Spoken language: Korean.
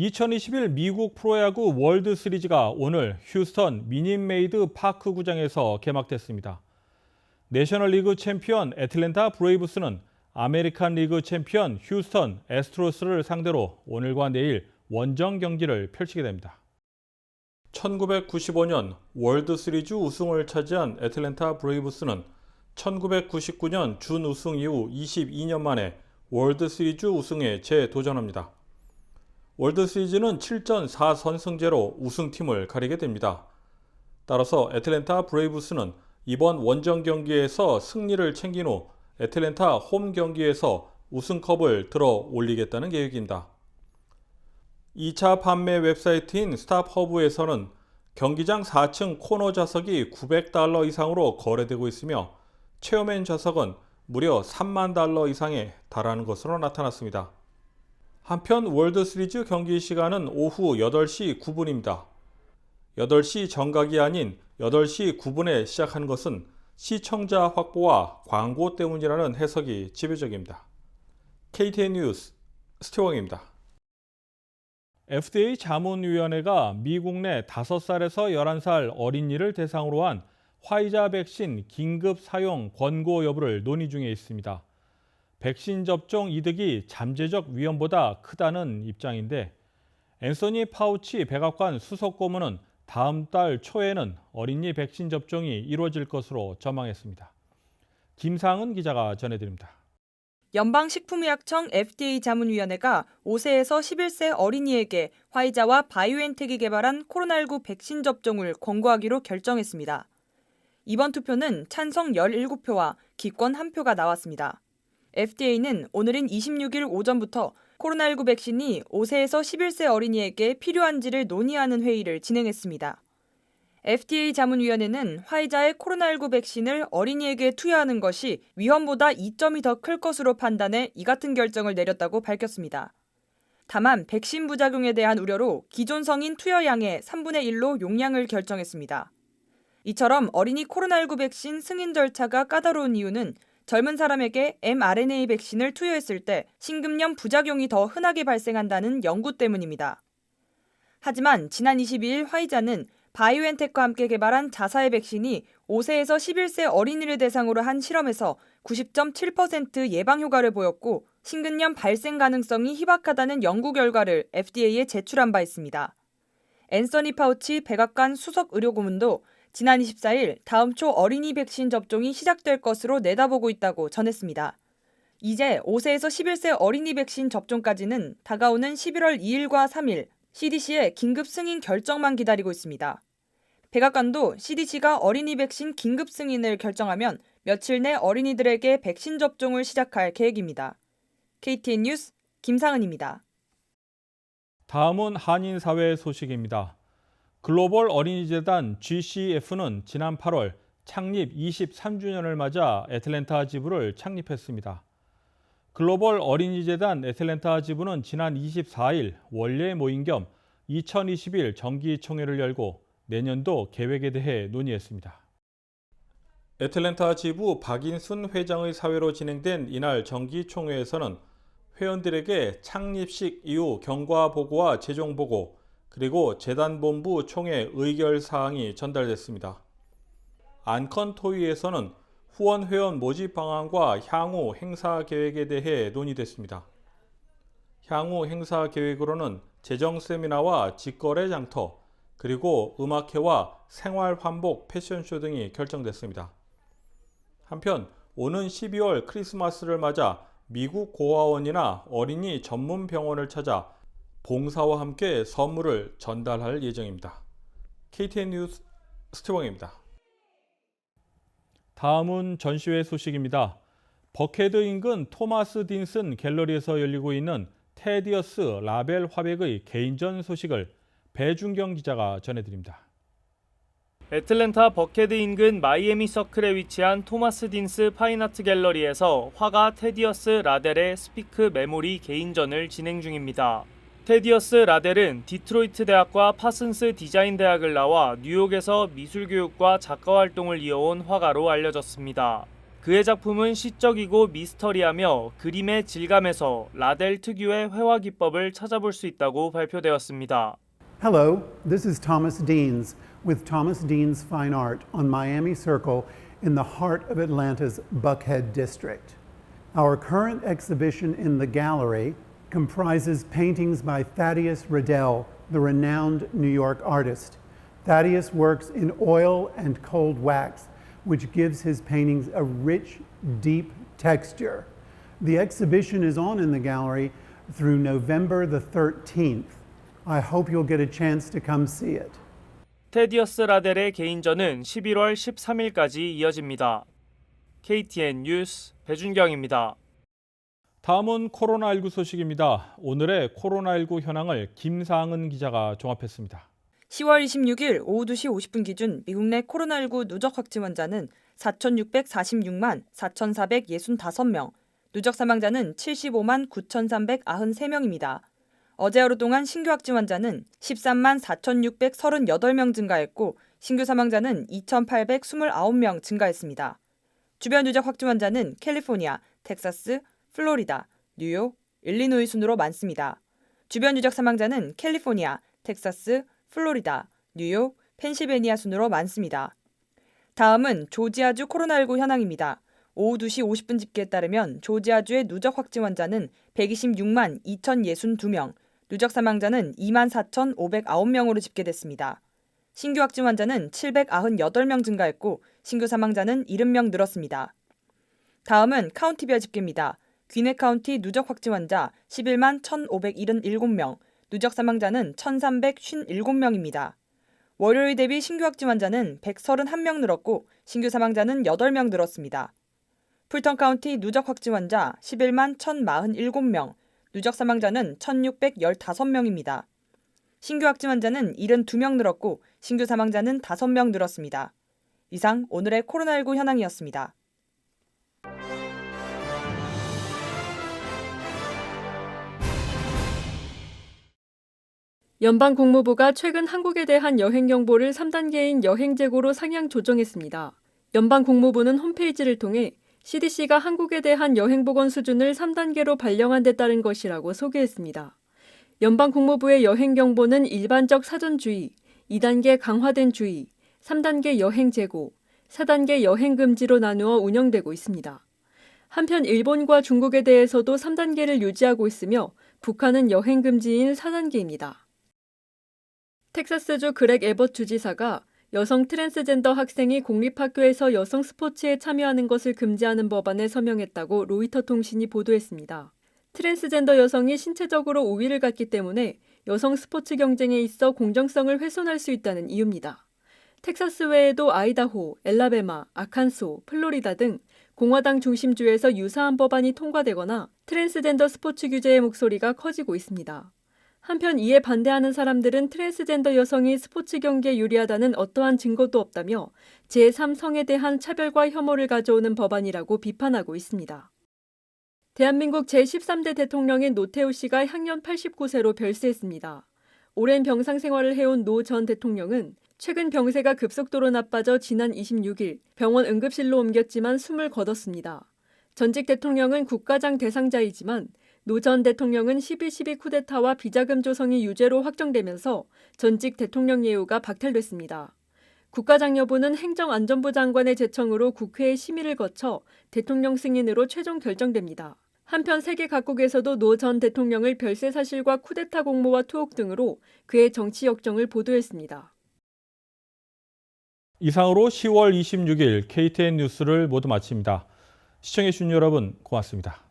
2021 미국 프로야구 월드 시리즈가 오늘 휴스턴 미니메이드 파크 구장에서 개막됐습니다. 내셔널리그 챔피언 애틀랜타 브레이브스는 아메리칸 리그 챔피언 휴스턴 애스트로스를 상대로 오늘과 내일 원정 경기를 펼치게 됩니다. 1995년 월드 시리즈 우승을 차지한 애틀랜타 브레이브스는 1999년 준 우승 이후 22년 만에 월드 시리즈 우승에 재도전합니다. 월드 시리즈는 7전 4선승제로 우승팀을 가리게 됩니다. 따라서 애틀랜타 브레이브스는 이번 원정 경기에서 승리를 챙긴 후 애틀랜타 홈 경기에서 우승컵을 들어 올리겠다는 계획입니다. 2차 판매 웹사이트인 스탑허브에서는 경기장 4층 코너 좌석이 900달러 이상으로 거래되고 있으며 체어맨 좌석은 무려 3만 달러 이상에 달하는 것으로 나타났습니다. 한편 월드 시리즈 경기 시간은 오후 8시 9분입니다. 8시 정각이 아닌 8시 9분에 시작한 것은 시청자 확보와 광고 때문이라는 해석이 지배적입니다. KTN 뉴스 스티왕입니다. FDA 자문위원회가 미국 내 5살에서 11살 어린이를 대상으로 한 화이자 백신 긴급 사용 권고 여부를 논의 중에 있습니다. 백신 접종 이득이 잠재적 위험보다 크다는 입장인데 앤서니 파우치 백악관 수석 고문은 다음 달 초에는 어린이 백신 접종이 이루어질 것으로 전망했습니다. 김상은 기자가 전해드립니다. 연방식품의약청 FDA 자문위원회가 5세에서 11세 어린이에게 화이자와 바이오엔텍이 개발한 코로나19 백신 접종을 권고하기로 결정했습니다. 이번 투표는 찬성 17표와 기권 1표가 나왔습니다. FDA는 오늘인 26일 오전부터 코로나19 백신이 5세에서 11세 어린이에게 필요한지를 논의하는 회의를 진행했습니다. FDA 자문위원회는 화이자의 코로나19 백신을 어린이에게 투여하는 것이 위험보다 이점이 더 클 것으로 판단해 이 같은 결정을 내렸다고 밝혔습니다. 다만 백신 부작용에 대한 우려로 기존 성인 투여량의 3분의 1로 용량을 결정했습니다. 이처럼 어린이 코로나19 백신 승인 절차가 까다로운 이유는 젊은 사람에게 mRNA 백신을 투여했을 때 심근염 부작용이 더 흔하게 발생한다는 연구 때문입니다. 하지만 지난 22일 화이자는 바이오엔텍과 함께 개발한 자사의 백신이 5세에서 11세 어린이를 대상으로 한 실험에서 90.7% 예방 효과를 보였고 심근염 발생 가능성이 희박하다는 연구 결과를 FDA에 제출한 바 있습니다. 앤서니 파우치 백악관 수석 의료고문도 지난 24일 다음 초 어린이 백신 접종이 시작될 것으로 내다보고 있다고 전했습니다. 이제 5세에서 11세 어린이 백신 접종까지는 다가오는 11월 2일과 3일 CDC의 긴급 승인 결정만 기다리고 있습니다. 백악관도 CDC가 어린이 백신 긴급 승인을 결정하면 며칠 내 어린이들에게 백신 접종을 시작할 계획입니다. KTN 뉴스 김상은입니다. 다음은 한인 사회 소식입니다. 글로벌 어린이재단 GCF는 지난 8월 창립 23주년을 맞아 애틀랜타 지부를 창립했습니다. 글로벌 어린이재단 애틀랜타 지부는 지난 24일 원래 모임 겸 2021 정기총회를 열고 내년도 계획에 대해 논의했습니다. 애틀랜타 지부 박인순 회장의 사회로 진행된 이날 정기총회에서는 회원들에게 창립식 이후 경과 보고와 재정 보고 그리고 재단본부 총회 의결 사항이 전달됐습니다. 안컨 토의에서는 후원 회원 모집 방안과 향후 행사 계획에 대해 논의됐습니다. 향후 행사 계획으로는 재정 세미나와 직거래 장터, 그리고 음악회와 생활 환복 패션쇼 등이 결정됐습니다. 한편 오는 12월 크리스마스를 맞아 미국 고아원이나 어린이 전문 병원을 찾아 봉사와 함께 선물을 전달할 예정입니다. KTN 뉴스 스티왕입니다. 다음은 전시회 소식입니다. 버케드 인근 토마스 딘슨 갤러리에서 열리고 있는 테디어스 라벨 화백의 개인전 소식을 배준경 기자가 전해드립니다. 애틀랜타 버케드 인근 마이애미 서클에 위치한 토마스 딘스 파인아트 갤러리에서 화가 테디어스 라델의 스피크 메모리 개인전을 진행 중입니다. 테디어스 라델은 디트로이트 대학과 파슨스 디자인 대학을 나와 뉴욕에서 미술 교육과 작가 활동을 이어온 화가로 알려졌습니다. 그의 작품은 시적이고 미스터리하며 그림의 질감에서 라델 특유의 회화 기법을 찾아볼 수 있다고 발표되었습니다. Hello, this is Thomas Deans with Thomas Deans Fine Art on Miami Circle in the heart of Atlanta's Buckhead District. Our current exhibition in the gallery comprises paintings by Thaddeus Riddell, the renowned New York artist. Thaddeus works in oil and cold wax, which gives his paintings a rich, deep texture. The exhibition is on in the gallery through November the 13th. I hope you'll get a chance to come see it. 테디어스 라델의 개인전은 11월 13일까지 이어집니다. KTN 뉴스 배준경입니다. 다음은 코로나19 소식입니다. 오늘의 코로나19 현황을 김상은 기자가 종합했습니다. 10월 26일 오후 2시 50분 기준 미국 내 코로나19 누적 확진 환자는 4,646만 4,465명, 누적 사망자는 75만 9,393명입니다. 어제 하루 동안 신규 확진 환자는 13만 4,638명 증가했고 신규 사망자는 2,829명 증가했습니다. 주변 누적 확진 환자는 캘리포니아, 텍사스, 플로리다, 뉴욕, 일리노이 순으로 많습니다. 주변 누적 사망자는 캘리포니아, 텍사스, 플로리다, 뉴욕, 펜실베니아 순으로 많습니다. 다음은 조지아주 코로나19 현황입니다. 오후 2시 50분 집계에 따르면 조지아주의 누적 확진 환자는 126만 2,062명, 누적 사망자는 2만 4,509명으로 집계됐습니다. 신규 확진 환자는 798명 증가했고 신규 사망자는 70명 늘었습니다. 다음은 카운티별 집계입니다. 귀네 카운티 누적 확진 환자 11만 1,577명, 누적 사망자는 1,357명입니다. 월요일 대비 신규 확진 환자는 131명 늘었고 신규 사망자는 8명 늘었습니다. 풀턴 카운티 누적 확진 환자 11만 1,047명, 누적 사망자는 1,615명입니다. 신규 확진 환자는 72명 늘었고 신규 사망자는 5명 늘었습니다. 이상 오늘의 코로나19 현황이었습니다. 연방 국무부가 최근 한국에 대한 여행 경보를 3단계인 여행 재고로 상향 조정했습니다. 연방 국무부는 홈페이지를 통해 CDC가 한국에 대한 여행 보건 수준을 3단계로 발령한 데 따른 것이라고 소개했습니다. 연방 국무부의 여행 경보는 일반적 사전 주의, 2단계 강화된 주의, 3단계 여행 재고, 4단계 여행 금지로 나누어 운영되고 있습니다. 한편 일본과 중국에 대해서도 3단계를 유지하고 있으며 북한은 여행 금지인 4단계입니다. 텍사스주 그렉 에벗 주지사가 여성 트랜스젠더 학생이 공립학교에서 여성 스포츠에 참여하는 것을 금지하는 법안에 서명했다고 로이터 통신이 보도했습니다. 트랜스젠더 여성이 신체적으로 우위를 갖기 때문에 여성 스포츠 경쟁에 있어 공정성을 훼손할 수 있다는 이유입니다. 텍사스 외에도 아이다호, 엘라베마, 아칸소, 플로리다 등 공화당 중심주에서 유사한 법안이 통과되거나 트랜스젠더 스포츠 규제의 목소리가 커지고 있습니다. 한편 이에 반대하는 사람들은 트랜스젠더 여성이 스포츠 경기에 유리하다는 어떠한 증거도 없다며 제3성에 대한 차별과 혐오를 가져오는 법안이라고 비판하고 있습니다. 대한민국 제13대 대통령인 노태우 씨가 향년 89세로 별세했습니다. 오랜 병상 생활을 해온 노 전 대통령은 최근 병세가 급속도로 나빠져 지난 26일 병원 응급실로 옮겼지만 숨을 거뒀습니다. 전직 대통령은 국가장 대상자이지만 노 전 대통령은 11.12 쿠데타와 비자금 조성이 유죄로 확정되면서 전직 대통령 예우가 박탈됐습니다. 국가장 여부는 행정안전부 장관의 제청으로 국회의 심의를 거쳐 대통령 승인으로 최종 결정됩니다. 한편 세계 각국에서도 노 전 대통령을 별세 사실과 쿠데타 공모와 투옥 등으로 그의 정치 역정을 보도했습니다. 이상으로 10월 26일 KTN 뉴스를 모두 마칩니다. 시청해주신 여러분 고맙습니다.